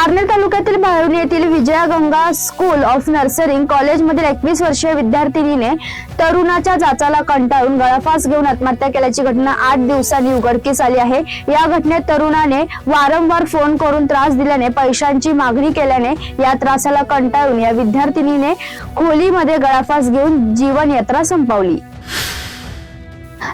पारनेर तालुक्यातील भाळवणी येथील Vijaya Ganga school of nursing कॉलेजमधील एकवीस वर्षीय विद्यार्थिनीने तरुणाच्या जाचाला कंटाळून गळाफास घेऊन आत्महत्या केल्याची घटना आठ दिवसांनी उघडकीस आली आहे. या घटनेत तरुणाने वारंवार फोन करून त्रास दिल्याने पैशांची मागणी केल्याने या त्रासाला कंटाळून या विद्यार्थिनीने खोलीमध्ये गळाफास घेऊन जीवनयात्रा संपवली.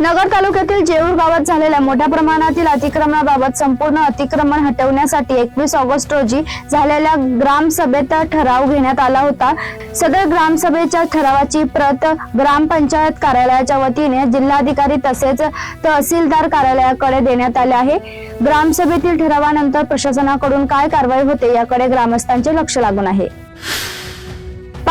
नगर तालुक्यातील जेऊर गावात झालेल्या मोठ्या प्रमाणातील अतिक्रमणाबाबत संपूर्ण अतिक्रमण हटवण्यासाठी एकवीस ऑगस्ट रोजी झालेल्या ग्रामसभेत ठराव घेण्यात आला होता. सदर ग्रामसभेच्या ठरावाची प्रत ग्रामपंचायत कार्यालयाच्या वतीने जिल्हाधिकारी तसेच तहसीलदार कार्यालयाकडे देण्यात आले आहे. ग्रामसभेतील ठरावानंतर प्रशासनाकडून काय कारवाई होते याकडे ग्रामस्थांचे लक्ष लागून आहे.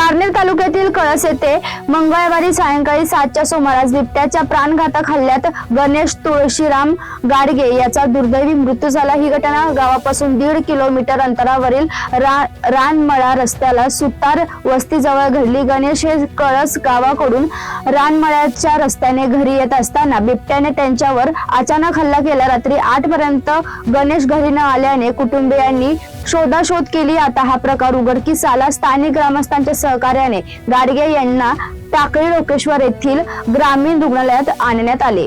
पारनेर तालुक्यातील कळस येथे मंगळवारी सायंकाळी सातच्या सुमारास बिबट्याच्या प्राणघातक हल्ल्यात गणेश तुळशीराम गाडगे याचा दुर्दैवी मृत्यू झाला. ही घटना गावापासून दीड किलोमीटर अंतरावरील रा, रानमळा रस्त्याला सुतार वस्तीजवळ घडली. गणेश हे कळस गावाकडून रानमळ्याच्या रस्त्याने घरी येत असताना बिबट्याने त्यांच्यावर अचानक हल्ला केला. रात्री आठ पर्यंत गणेश घरी न आल्याने कुटुंबियांनी शोधाशोध केली. आता हा प्रकार उघडकीस आला. स्थानिक ग्रामस्थांच्या सहकार्याने गाडगे यांना टाकळी लोकेश्वर येथील ग्रामीण रुग्णालयात आणण्यात आले.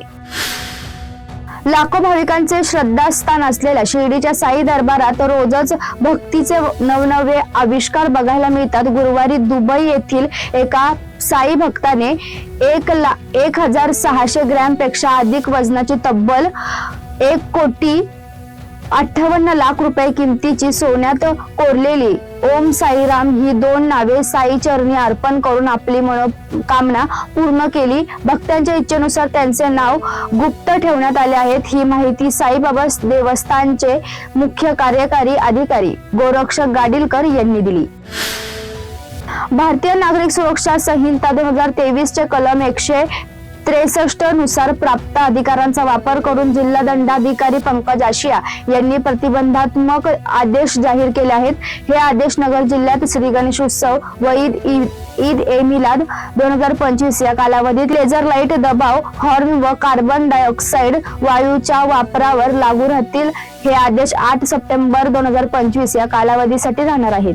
लाखो भाविकांचे श्रद्धास्थान असलेल्या शिर्डीच्या साई दरबारात रोजच भक्तीचे नवनवे आविष्कार बघायला मिळतात. गुरुवारी दुबई येथील एका साई भक्ताने एक ला एक हजार सहाशे ग्रॅमपेक्षा अधिक वजनाची तब्बल एक कोटी अठ्ठावन्न लाख रुपये किमतीची सोन्यात कोरलेली. ओम साईराम ही दोन नावे साई चरणी अर्पण करून आपली मनोकामना पूर्ण केली. भक्तांच्या इच्छेनुसार त्यांचे नाव गुप्त ठेवण्यात आले आहेत. ही माहिती साईबाबा देवस्थानचे मुख्य कार्यकारी अधिकारी गोरक्षक गाडीलकर यांनी दिली. भारतीय नागरिक सुरक्षा संहिता दोन हजार तेवीसचे कलम एकशे त्रेसष्टनुसार प्राप्त अधिकारांचा वापर करून जिल्हा दंडाधिकारी पंकज आशिया यांनी प्रतिबंधात्मक आदेश जाहीर केले आहेत. हे आदेश नगर जिल्ह्यात श्री गणेश उत्सव व ईद ईद ईद ए मिलाद दोन हजार पंचवीस या कालावधीत लेझर लाइट दबाव हॉर्न व कार्बन डायऑक्साईड वायूच्या वापरावर लागू राहतील. हे आदेश आठ सप्टेंबर दोन हजार पंचवीस या कालावधीसाठी राहणार आहेत.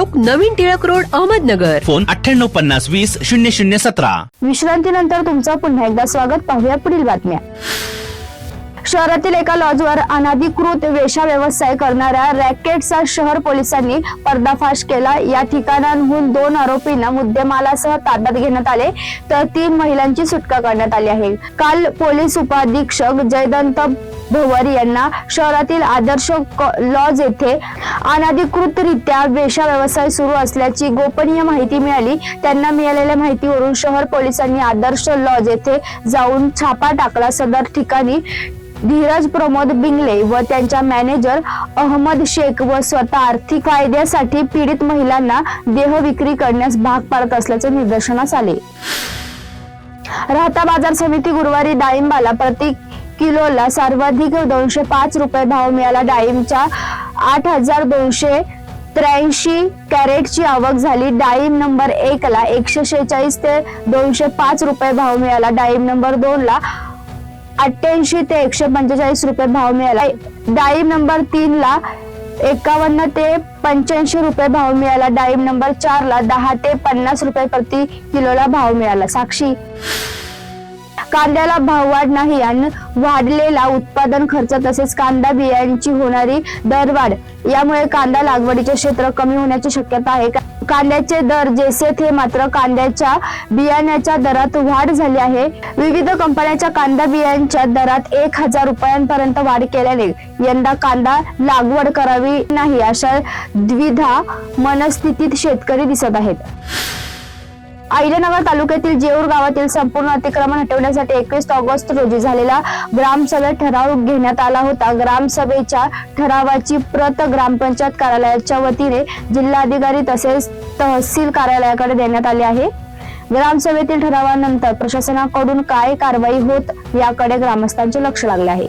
चौक नवीन टिळक रोड अहमदनगर. फोन अठ्ठ्याण्णव पन्नास वीस शून्य शून्य सतरा. विश्रांतीनंतर तुमचं पुन्हा एकदा स्वागत. पाहूया पुढील बातम्या. शहरातील एका लॉजवर अनधिकृत वेशा व्यवसाय करणाऱ्या रॅकेटचा शहर पोलिसांनी पर्दाफाश केला. या ठिकाणांहून दोन आरोपींना मुद्देमालासह ताब्यात घेण्यात आले. तर तीन महिलांची सुटका करण्यात आली आहे. काल पोलीस उपाधीक्षक जयदंत भवर यांना शहरातील आदर्श लॉज येथे अनधिकृतरित्या वेशा व्यवसाय सुरू असल्याची गोपनीय माहिती मिळाली. त्यांना मिळालेल्या माहितीवरून शहर पोलिसांनी आदर्श लॉज येथे जाऊन छापा टाकला. सदर ठिकाणी धीरज प्रमोद बिंगले व त्यांच्या मॅनेजर अहमद शेख व स्वतः आर्थिक फायद्यासाठी पीडित महिलांना देह विक्री करण्यास भाग पाडत असल्याचे निदर्शनास आले. राहता बाजार समिती गुरुवारी डाळिंबाला प्रति किलोला सर्वाधिक दोनशे पाच रुपये भाव मिळाला. डाळिंबच्या आठ हजार दोनशे त्र्याऐंशी कॅरेटची आवक झाली. डाळिंब नंबर एक ला एकशे शेहेचाळीस ते दोनशे पाच रुपये भाव मिळाला. डाळिंब नंबर दोन ला अठ्ठ्याऐंशी ते एकशे पंचेचाळीस रुपये भाव मिळाला. डाळिंब नंबर तीन ला एकावन्न ते पंच्याऐंशी रुपये भाव मिळाला. डाळिंब नंबर चार ला दहा ते पन्नास रुपये प्रति किलोला भाव मिळाला. साक्षी कांद्याला भाववाढ नाही आणि वाढलेला उत्पादन खर्च तसेच कांदा बियांची होणारी दरवाढ यामुळे कांदा लागवडीचे क्षेत्र कमी होण्याची शक्यता आहे. कांद्याचे दर जैसे थे मात्र कांद्याच्या बियाण्याच्या दरात वाढ झाली आहे. विविध कंपन्यांच्या कांदा बियांच्या दरात एक हजार रुपयांपर्यंत वाढ केल्याने यंदा कांदा लागवड करावी नाही अशा द्विधा मनस्थितीत शेतकरी दिसत आहेत. अहिल्यानगर तालुक्यातील जेऊर गावातील संपूर्ण अतिक्रमण हटवण्यासाठी एकवीस ऑगस्ट रोजी झालेला ग्रामसभेत ठराव घेण्यात आला होता. ग्रामसभेच्या ठरावाची प्रत ग्रामपंचायत कार्यालयाच्या वतीने जिल्हाधिकारी तसेच तहसील कार्यालयाकडे देण्यात आली आहे. ग्रामसभेतील ठरावानंतर प्रशासनाकडून काय कारवाई होत याकडे ग्रामस्थांचे लक्ष लागले आहे.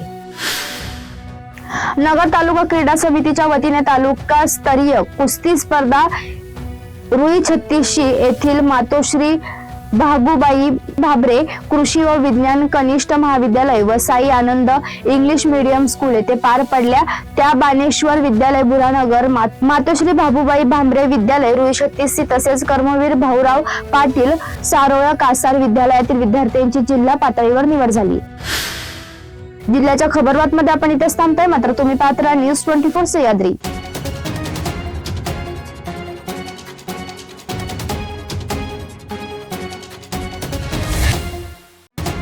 नगर तालुका क्रीडा समितीच्या वतीने तालुका स्तरीय कुस्ती स्पर्धा रुई छत्तीसशी येथील मातोश्री भागुबाई भाबरे कृषी व विज्ञान कनिष्ठ महाविद्यालय व Sai Anand English medium school येथे पार पडल्या. त्या बानेश्वर विद्यालय बुरानगर मात- मातोश्री भाबुबाई भांबरे विद्यालय रुई छत्तीसशी तसेच कर्मवीर भाऊराव पाटील सारोळा कासार विद्यालयातील विद्यार्थ्यांची जिल्हा पातळीवर निवड झाली. जिल्ह्याच्या खबरबातमध्ये आपण इथेच थांबतोय. मात्र तुम्ही पात्र न्यूज ट्वेंटी फोर सह्याद्री